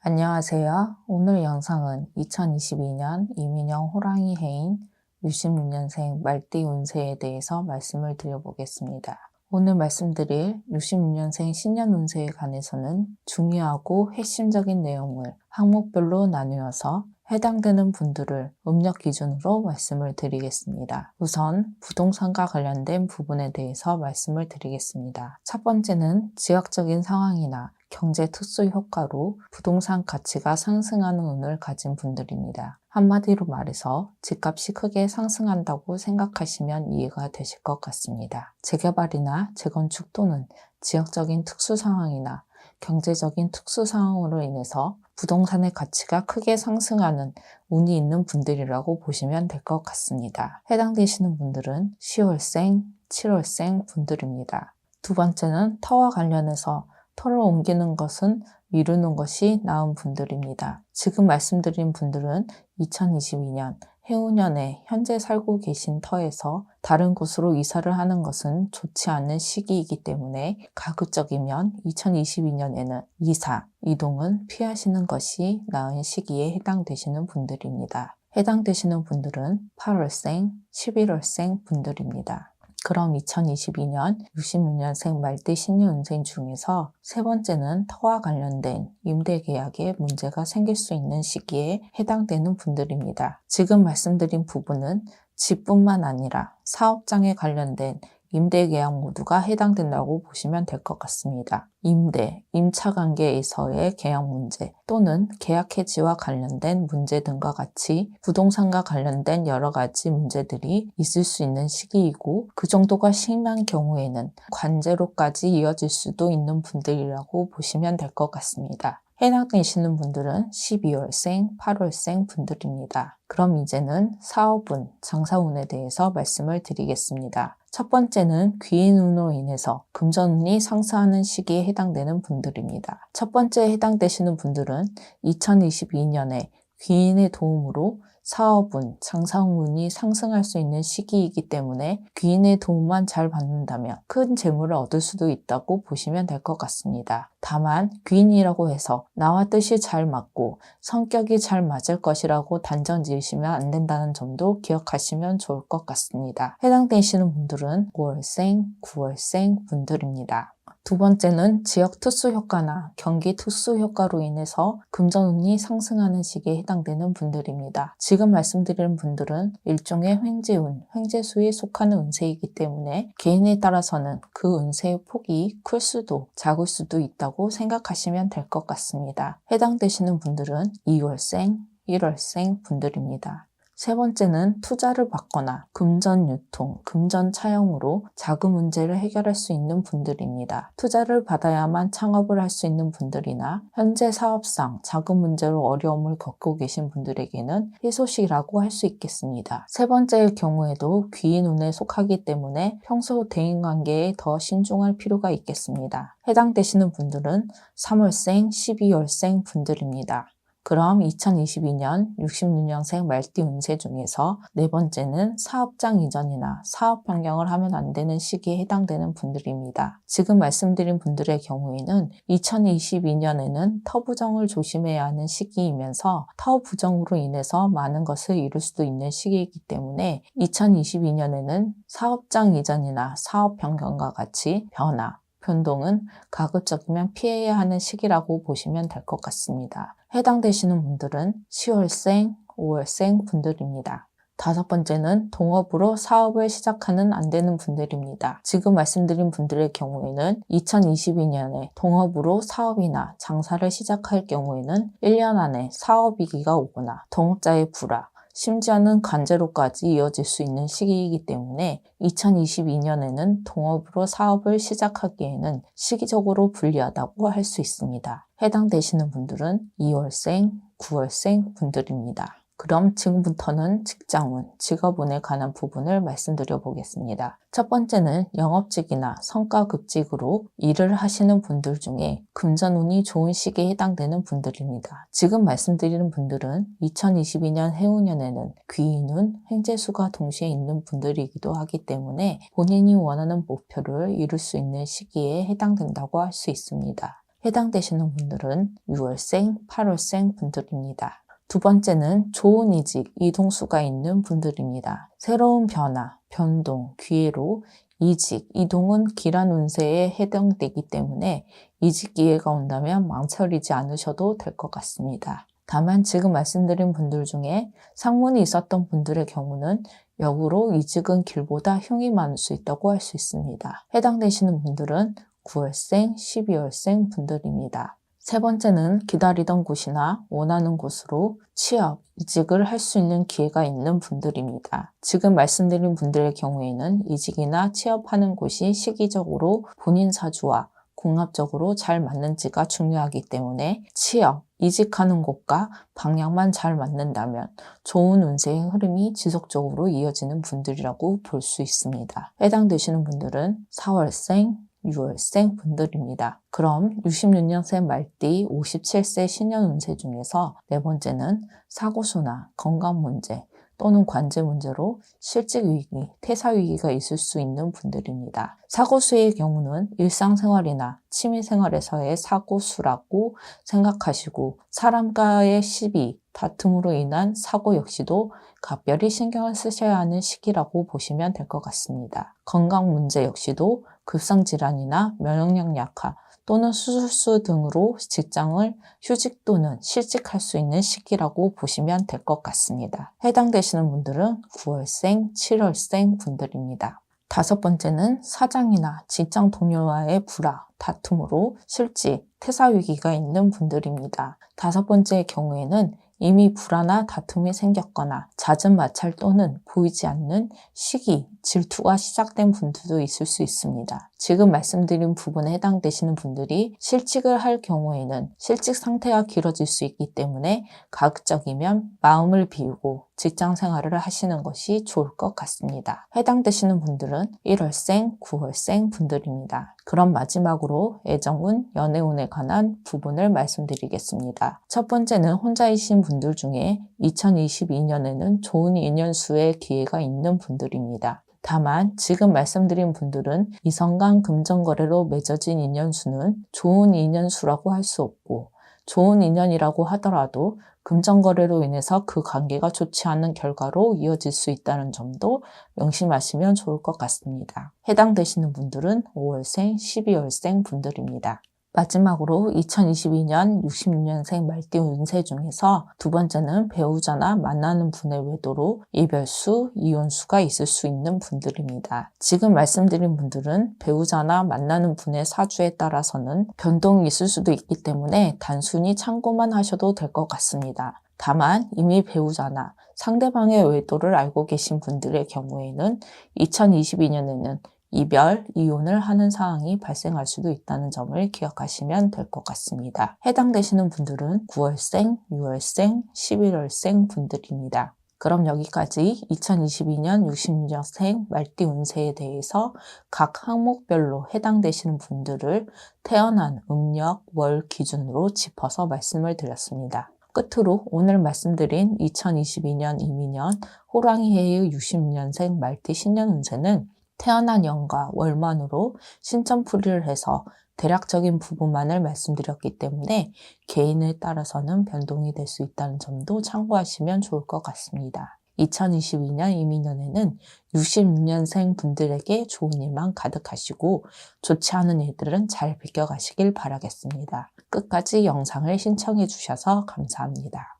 안녕하세요. 오늘 영상은 2022년 이민영 호랑이 해인 66년생 말띠 운세에 대해서 말씀을 드려보겠습니다. 오늘 말씀드릴 66년생 신년 운세에 관해서는 중요하고 핵심적인 내용을 항목별로 나누어서 해당되는 분들을 음력 기준으로 말씀을 드리겠습니다. 우선 부동산과 관련된 부분에 대해서 말씀을 드리겠습니다. 첫 번째는 지역적인 상황이나 경제 특수 효과로 부동산 가치가 상승하는 운을 가진 분들입니다. 한마디로 말해서 집값이 크게 상승한다고 생각하시면 이해가 되실 것 같습니다. 재개발이나 재건축 또는 지역적인 특수 상황이나 경제적인 특수 상황으로 인해서 부동산의 가치가 크게 상승하는 운이 있는 분들이라고 보시면 될 것 같습니다. 해당되시는 분들은 10월생, 7월생 분들입니다. 두 번째는 터와 관련해서 터를 옮기는 것은 미루는 것이 나은 분들입니다. 지금 말씀드린 분들은 2022년 해운년에 현재 살고 계신 터에서 다른 곳으로 이사를 하는 것은 좋지 않은 시기이기 때문에 가급적이면 2022년에는 이사, 이동은 피하시는 것이 나은 시기에 해당되시는 분들입니다. 해당되시는 분들은 8월생, 11월생 분들입니다. 그럼 2022년 66년생 말띠 신유운생 중에서 세 번째는 터와 관련된 임대 계약에 문제가 생길 수 있는 시기에 해당되는 분들입니다. 지금 말씀드린 부분은 집뿐만 아니라 사업장에 관련된 임대 계약 모두가 해당된다고 보시면 될 것 같습니다. 임대, 임차 관계에서의 계약 문제 또는 계약 해지와 관련된 문제 등과 같이 부동산과 관련된 여러 가지 문제들이 있을 수 있는 시기이고 그 정도가 심한 경우에는 관제로까지 이어질 수도 있는 분들이라고 보시면 될 것 같습니다. 해당되시는 분들은 12월생, 8월생 분들입니다. 그럼 이제는 사업운, 장사운에 대해서 말씀을 드리겠습니다. 첫 번째는 귀인운으로 인해서 금전운이 상승하는 시기에 해당되는 분들입니다. 첫 번째 해당되시는 분들은 2022년에 귀인의 도움으로 사업운, 장사운이 상승할 수 있는 시기이기 때문에 귀인의 도움만 잘 받는다면 큰 재물을 얻을 수도 있다고 보시면 될 것 같습니다. 다만 귀인이라고 해서 나와 뜻이 잘 맞고 성격이 잘 맞을 것이라고 단정 지으시면 안 된다는 점도 기억하시면 좋을 것 같습니다. 해당되시는 분들은 5월생, 9월생 분들입니다. 두 번째는 지역 특수 효과나 경기 특수 효과로 인해서 금전운이 상승하는 시기에 해당되는 분들입니다. 지금 말씀드리는 분들은 일종의 횡재운, 횡재수에 속하는 운세이기 때문에 개인에 따라서는 그 운세의 폭이 클 수도 작을 수도 있다고 생각하시면 될 것 같습니다. 해당되시는 분들은 2월생, 1월생 분들입니다. 세 번째는 투자를 받거나 금전 유통, 금전 차용으로 자금 문제를 해결할 수 있는 분들입니다. 투자를 받아야만 창업을 할 수 있는 분들이나 현재 사업상 자금 문제로 어려움을 겪고 계신 분들에게는 희소식이라고 할 수 있겠습니다. 세 번째의 경우에도 귀인 운에 속하기 때문에 평소 대인관계에 더 신중할 필요가 있겠습니다. 해당되시는 분들은 3월생, 12월생 분들입니다. 그럼 2022년 66년생 말띠 운세 중에서 네 번째는 사업장 이전이나 사업 변경을 하면 안 되는 시기에 해당되는 분들입니다. 지금 말씀드린 분들의 경우에는 2022년에는 터부정을 조심해야 하는 시기이면서 터부정으로 인해서 많은 것을 이룰 수도 있는 시기이기 때문에 2022년에는 사업장 이전이나 사업 변경과 같이 변화, 변동은 가급적이면 피해야 하는 시기라고 보시면 될 것 같습니다. 해당되시는 분들은 10월생, 5월생 분들입니다. 다섯 번째는 동업으로 사업을 시작하는 안 되는 분들입니다. 지금 말씀드린 분들의 경우에는 2022년에 동업으로 사업이나 장사를 시작할 경우에는 1년 안에 사업위기가 오거나 동업자의 불화, 심지어는 관제로까지 이어질 수 있는 시기이기 때문에 2022년에는 동업으로 사업을 시작하기에는 시기적으로 불리하다고 할 수 있습니다. 해당되시는 분들은 2월생, 9월생 분들입니다. 그럼 지금부터는 직장운, 직업운에 관한 부분을 말씀드려 보겠습니다. 첫 번째는 영업직이나 성과급직으로 일을 하시는 분들 중에 금전운이 좋은 시기에 해당되는 분들입니다. 지금 말씀드리는 분들은 2022년 해운년에는 귀인운, 횡재수가 동시에 있는 분들이기도 하기 때문에 본인이 원하는 목표를 이룰 수 있는 시기에 해당된다고 할 수 있습니다. 해당되시는 분들은 6월생, 8월생 분들입니다. 두 번째는 좋은 이직, 이동수가 있는 분들입니다. 새로운 변화, 변동, 기회로 이직, 이동은 기란 운세에 해당되기 때문에 이직 기회가 온다면 망설이지 않으셔도 될 것 같습니다. 다만 지금 말씀드린 분들 중에 상문이 있었던 분들의 경우는 역으로 이직은 길보다 흉이 많을 수 있다고 할 수 있습니다. 해당되시는 분들은 9월생, 12월생 분들입니다. 세 번째는 기다리던 곳이나 원하는 곳으로 취업, 이직을 할 수 있는 기회가 있는 분들입니다. 지금 말씀드린 분들의 경우에는 이직이나 취업하는 곳이 시기적으로 본인 사주와 공합적으로 잘 맞는지가 중요하기 때문에 취업, 이직하는 곳과 방향만 잘 맞는다면 좋은 운세의 흐름이 지속적으로 이어지는 분들이라고 볼 수 있습니다. 해당되시는 분들은 4월생, 6월생 분들입니다. 그럼 66년생 말띠 57세 신년 운세 중에서 네 번째는 사고수나 건강 문제 또는 관제 문제로 실직 위기, 퇴사 위기가 있을 수 있는 분들입니다. 사고수의 경우는 일상생활이나 취미생활에서의 사고수라고 생각하시고 사람과의 시비, 다툼으로 인한 사고 역시도 각별히 신경을 쓰셔야 하는 시기라고 보시면 될 것 같습니다. 건강 문제 역시도 급성질환이나 면역력 약화 또는 수술수 등으로 직장을 휴직 또는 실직할 수 있는 시기라고 보시면 될 것 같습니다. 해당되시는 분들은 9월생, 7월생 분들입니다. 다섯 번째는 사장이나 직장 동료와의 불화, 다툼으로 실직, 퇴사 위기가 있는 분들입니다. 다섯 번째의 경우에는 이미 불화나 다툼이 생겼거나 잦은 마찰 또는 보이지 않는 시기, 질투가 시작된 분들도 있을 수 있습니다. 지금 말씀드린 부분에 해당되시는 분들이 실직을 할 경우에는 실직 상태가 길어질 수 있기 때문에 가급적이면 마음을 비우고 직장 생활을 하시는 것이 좋을 것 같습니다. 해당되시는 분들은 1월생, 9월생 분들입니다. 그럼 마지막으로 애정운, 연애운에 관한 부분을 말씀드리겠습니다. 첫 번째는 혼자이신 분들 중에 2022년에는 좋은 인연 수의 기회가 있는 분들입니다. 다만 지금 말씀드린 분들은 이성 간 금전거래로 맺어진 인연수는 좋은 인연수라고 할 수 없고 좋은 인연이라고 하더라도 금전거래로 인해서 그 관계가 좋지 않은 결과로 이어질 수 있다는 점도 명심하시면 좋을 것 같습니다. 해당되시는 분들은 5월생, 12월생 분들입니다. 마지막으로 2022년 66년생 말띠 운세 중에서 두 번째는 배우자나 만나는 분의 외도로 이별수, 이혼수가 있을 수 있는 분들입니다. 지금 말씀드린 분들은 배우자나 만나는 분의 사주에 따라서는 변동이 있을 수도 있기 때문에 단순히 참고만 하셔도 될 것 같습니다. 다만 이미 배우자나 상대방의 외도를 알고 계신 분들의 경우에는 2022년에는 이별, 이혼을 하는 상황이 발생할 수도 있다는 점을 기억하시면 될 것 같습니다. 해당되시는 분들은 9월생, 6월생, 11월생 분들입니다. 그럼 여기까지 2022년 66년생 말띠 운세에 대해서 각 항목별로 해당되시는 분들을 태어난 음력, 월 기준으로 짚어서 말씀을 드렸습니다. 끝으로 오늘 말씀드린 2022년 이민년 호랑이 해의 66년생 말띠 신년 운세는 태어난 연과 월만으로 신점풀이를 해서 대략적인 부분만을 말씀드렸기 때문에 개인에 따라서는 변동이 될 수 있다는 점도 참고하시면 좋을 것 같습니다. 2022년 이민년에는 66년생 분들에게 좋은 일만 가득하시고 좋지 않은 일들은 잘 비껴가시길 바라겠습니다. 끝까지 영상을 신청해 주셔서 감사합니다.